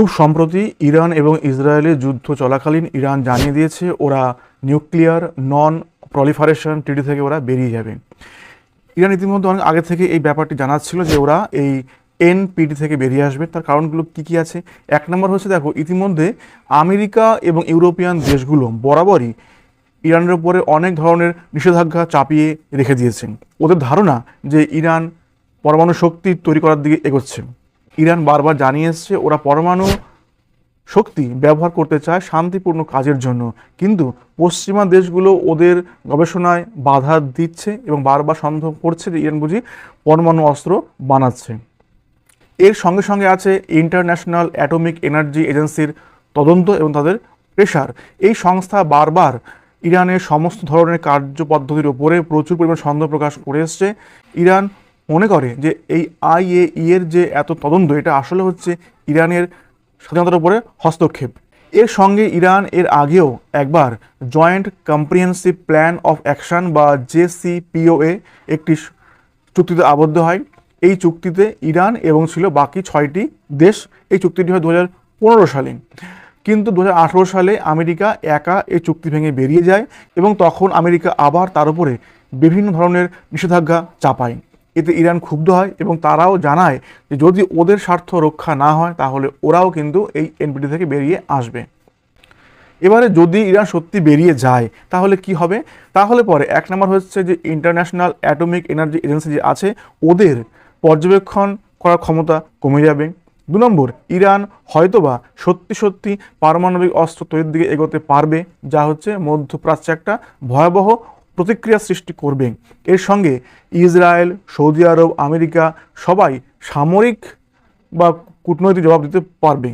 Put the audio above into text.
খুব সম্প্রতি ইরান এবং ইসরায়েলের যুদ্ধ চলাকালীন ইরান জানিয়ে দিয়েছে, ওরা নিউক্লিয়ার নন প্রলিফারেশন ট্রিটি থেকে ওরা বেরিয়ে যাবে। ইরান ইতিমধ্যে অনেক আগে থেকে এই ব্যাপারটি জানাচ্ছিল যে ওরা এই এনপিটি থেকে বেরিয়ে আসবে। তার কারণগুলো কি কি আছে? এক নম্বর হচ্ছে, দেখো, ইতিমধ্যে আমেরিকা এবং ইউরোপিয়ান দেশগুলো বরাবরই ইরানের উপরে অনেক ধরনের নিষেধাজ্ঞা চাপিয়ে রেখে দিয়েছেন ওদের ধারণা যে ইরান পরমাণু শক্তি তৈরি করার দিকে এগোচ্ছে। ইরান বারবার জানিয়ে এসছে, ওরা পরমাণু শক্তি ব্যবহার করতে চায় শান্তিপূর্ণ কাজের জন্য। কিন্তু পশ্চিমা দেশগুলো ওদের গবেষণায় বাধা দিচ্ছে এবং বারবার সন্দেহ করছে যে ইরান বুঝি পরমাণু অস্ত্র বানাচ্ছে। এর সঙ্গে সঙ্গে আছে ইন্টারন্যাশনাল অ্যাটমিক এনার্জি এজেন্সির তদন্ত এবং তাদের প্রেশার এই সংস্থা বারবার ইরানের সমস্ত ধরনের কার্যপদ্ধতির ওপরে প্রচুর পরিমাণ সন্দেহ প্রকাশ করে এসছে। ইরান মনে করে যে এই আইএই এর যে এত তদন্ত, এটা আসলে হচ্ছে ইরানের স্বাধীনতার উপরে হস্তক্ষেপ। এর সঙ্গে ইরান এর আগেও একবার joint comprehensive plan of action বা জেসিপিওএ একটি চুক্তিতে আবদ্ধ হয়। এই চুক্তিতে ইরান এবং ছিল বাকি ছয়টি দেশ। এই চুক্তিটি হয় দু সালে। কিন্তু দু হাজার আঠেরো সালে আমেরিকা একা এই চুক্তি ভেঙে বেরিয়ে যায় এবং তখন আমেরিকা আবার তার উপরে বিভিন্ন ধরনের নিষেধাজ্ঞা চাপায়। এতে ইরান ক্ষুব্ধ হয় এবং তারাও জানায় যে যদি ওদের স্বার্থ রক্ষা না হয়, তাহলে ওরাও কিন্তু এই এনপিটি থেকে বেরিয়ে আসবে। এবারে যদি ইরান সত্যি বেরিয়ে যায়, তাহলে কি হবে? তাহলে পরে এক নম্বর হচ্ছে যে ইন্টারন্যাশনাল অ্যাটমিক এনার্জি এজেন্সি যে আছে, ওদের পর্যবেক্ষণ করার ক্ষমতা কমে যাবে। দু নম্বর, ইরান হয়তোবা সত্যি সত্যি পারমাণবিক অস্ত্র তৈরির দিকে এগোতে পারবে, যা হচ্ছে মধ্যপ্রাচ্যে একটা ভয়াবহ প্রতিক্রিয়া সৃষ্টি করবে। এর সঙ্গে ইসরায়েল, সৌদি আরব, আমেরিকা সবাই সামরিক বা কূটনৈতিক জবাব দিতে পারবে।